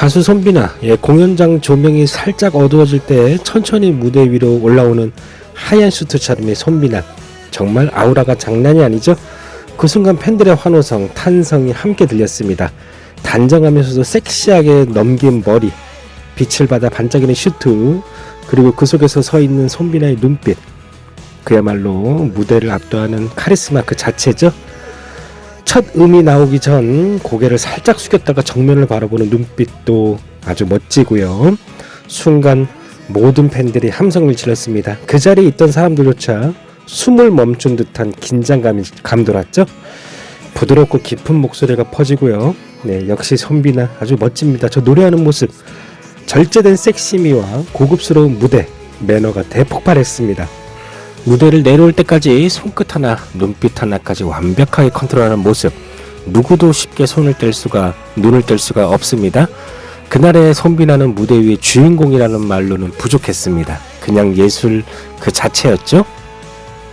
가수 손비나 예, 공연장 조명이 살짝 어두워질 때 천천히 무대 위로 올라오는 하얀 슈트 차림의 손비나 정말 아우라가 장난이 아니죠? 그 순간 팬들의 환호성, 탄성이 함께 들렸습니다. 단정하면서도 섹시하게 넘긴 머리, 빛을 받아 반짝이는 슈트, 그리고 그 속에서 서 있는 손비나의 눈빛. 그야말로 무대를 압도하는 카리스마 그 자체죠. 첫 음이 나오기 전 고개를 살짝 숙였다가 정면을 바라보는 눈빛도 아주 멋지고요. 순간 모든 팬들이 함성을 질렀습니다. 그 자리에 있던 사람들조차 숨을 멈춘 듯한 긴장감이 감돌았죠. 부드럽고 깊은 목소리가 퍼지고요. 네, 역시 선비나 아주 멋집니다. 저 노래하는 모습, 절제된 섹시미와 고급스러운 무대, 매너가 대폭발했습니다. 무대를 내려올 때까지 손끝 하나, 눈빛 하나까지 완벽하게 컨트롤하는 모습. 누구도 쉽게 손을 뗄 수가, 눈을 뗄 수가 없습니다. 그날의 손비나는 무대 위의 주인공이라는 말로는 부족했습니다. 그냥 예술 그 자체였죠.